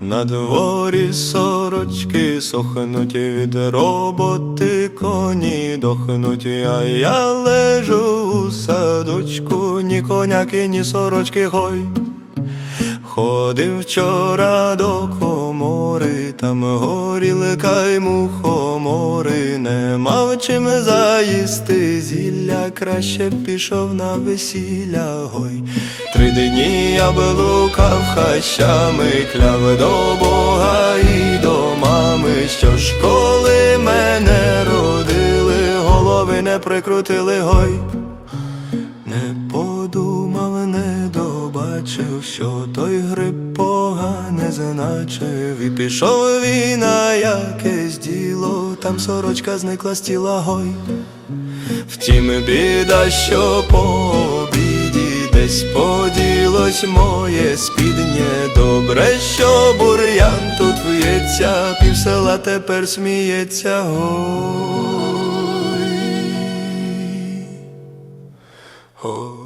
На дворі сорочки сохнуть від роботи коні дохнуть, а я лежу у садочку, ні коняки, ні сорочки, хой. Ходив вчора до комори, там горілка й мухомори, не мав чим заїсти зілля, краще б пішов на весілля, гой. Три дні я блукав хащами, кляв до Бога і до мами, що ж коли мене родили, голови не прикрутили, гой. Що той гриб погане значив, і пішов він на якесь діло, там сорочка зникла з тіла гой. Втім, біда, що по обіді десь поділось моє спіднє. Добре, що бур'ян тут в'ється, пів села тепер сміється. Ой. Ой,